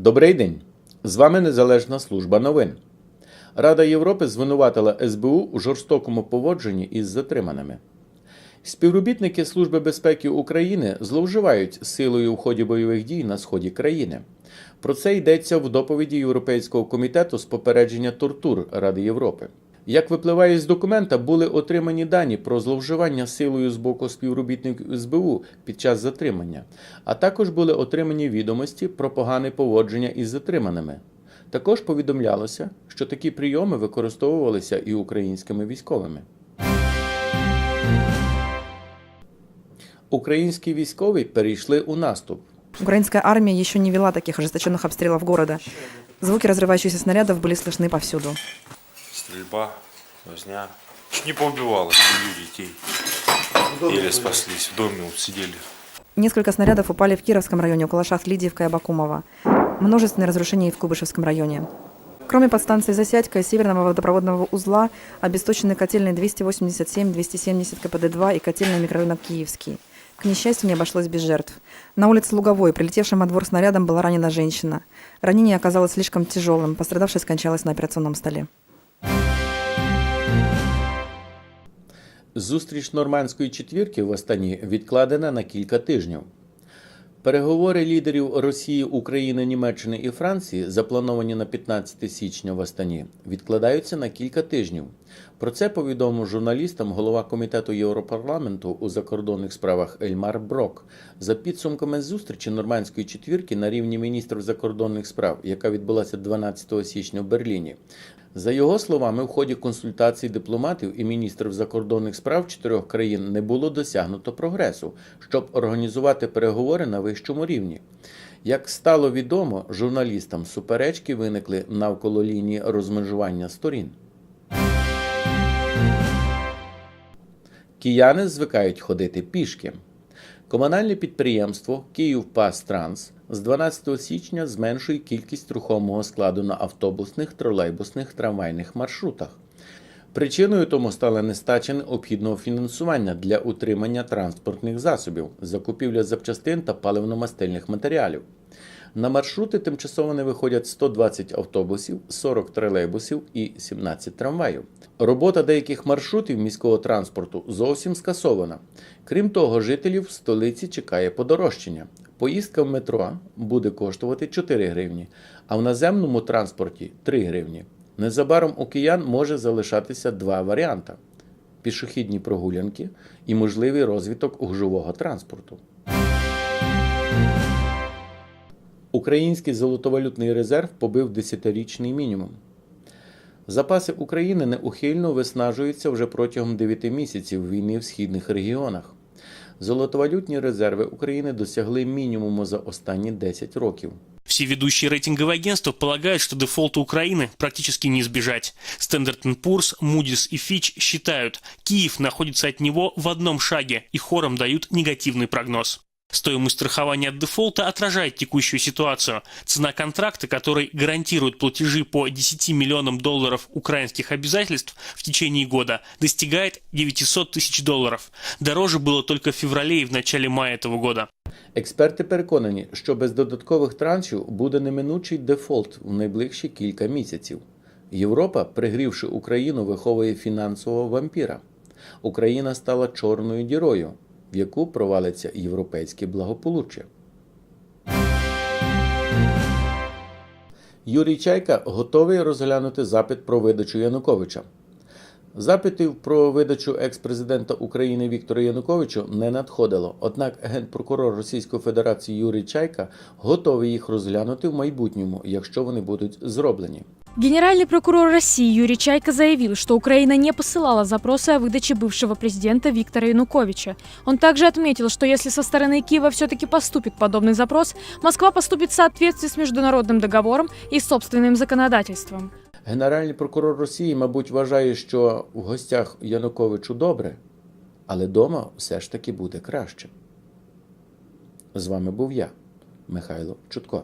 Добрий день! З вами Незалежна служба новин. Рада Європи звинуватила СБУ у жорстокому поводженні із затриманими. Співробітники Служби безпеки України зловживають силою у ході бойових дій на сході країни. Про це йдеться в доповіді Європейського комітету з попередження тортур Ради Європи. Як випливає з документа, були отримані дані про зловживання силою з боку співробітників СБУ під час затримання, а також були отримані відомості про погане поводження із затриманими. Також повідомлялося, що такі прийоми використовувалися і українськими військовими. Українські військові перейшли у наступ. Украинская армия еще не вела таких ожесточенных обстрелов города. Звуки разрывающихся снарядов были слышны повсюду. Стрельба, возня. Чуть не поубивало семью детей. Еле спаслись. В доме вот сидели. Несколько снарядов упали в Кировском районе около шахт Лидиевка и Абакумова. Множественные разрушения и в Кубышевском районе. Кроме подстанции «Засядька» и северного водопроводного узла, обесточены котельные 287, 270 КПД-2 и котельные микрорайона Киевский. К несчастью, не обошлось без жертв. На улице Луговой, прилетевшим во двор снарядом, была ранена женщина. Ранение оказалось слишком тяжелым, пострадавшая скончалась на операционном столе. Зустріч нормандської четвірки в Астані відкладена на кілька тижнів. Переговори лідерів Росії, України, Німеччини і Франції, заплановані на 15 січня в Астані, відкладаються на кілька тижнів. Про це повідомив журналістам голова комітету Європарламенту у закордонних справах Ельмар Брок. За підсумками зустрічі нормандської четвірки на рівні міністрів закордонних справ, яка відбулася 12 січня в Берліні. За його словами, в ході консультацій дипломатів і міністрів закордонних справ чотирьох країн не було досягнуто прогресу, щоб організувати переговори на вищому рівні. Як стало відомо, журналістам суперечки виникли навколо лінії розмежування сторін. Кияни звикають ходити пішки. Комунальне підприємство «Київпастранс» з 12 січня зменшує кількість рухомого складу на автобусних, тролейбусних, трамвайних маршрутах. Причиною тому стала нестача необхідного фінансування для утримання транспортних засобів, закупівля запчастин та паливно-мастильних матеріалів. На маршрути тимчасово не виходять 120 автобусів, 40 тролейбусів і 17 трамваїв. Робота деяких маршрутів міського транспорту зовсім скасована. Крім того, жителів в столиці чекає подорожчання. Поїздка в метро буде коштувати 4 гривні, а в наземному транспорті 3 гривні. Незабаром у киян може залишатися два варіанти: пішохідні прогулянки і можливий розвиток гужового транспорту. Український золотовалютний резерв побив 10-річний мінімум. Запаси України неухильно виснажуються вже протягом 9 місяців війни в східних регіонах. Золотовалютні резерви України досягли мінімуму за останні 10 років. Все ведущие рейтинговые агентства полагают, что дефолта Украины практически не избежать. Standard Poor's, Moody's и Fitch считают, Киев находится от него в одном шаге и хором дают негативный прогноз. Стоимость страхования от дефолта отражает текущую ситуацию. Цена контракта, который гарантирует платежи по 10 миллионам долларов украинских обязательств в течение года, достигает 900 тысяч долларов. Дороже было только в феврале и в начале мая этого года. Експерти переконані, що без додаткових траншів буде неминучий дефолт в найближчі кілька місяців. Європа, пригрівши Україну, виховує фінансового вампіра. Україна стала чорною дірою, в яку провалиться європейське благополуччя. Юрій Чайка готовий розглянути запит про видачу Януковича. Запитів про видачу екс-президента України Віктора Януковича не надходило. Однак генпрокурор Російської Федерації Юрій Чайка готовий їх розглянути в майбутньому, якщо вони будуть зроблені. Генеральный прокурор России Юрий Чайка заявил, что Украина не посылала запросы о выдаче бывшего президента Виктора Януковича. Он также отметил, что если со стороны Киева все-таки поступит подобный запрос, Москва поступит в соответствии с международным договором и собственным законодательством. Генеральний прокурор Росії, мабуть, вважає, що в гостях Януковичу добре, але дома все ж таки буде краще. З вами був я, Михайло Чутко.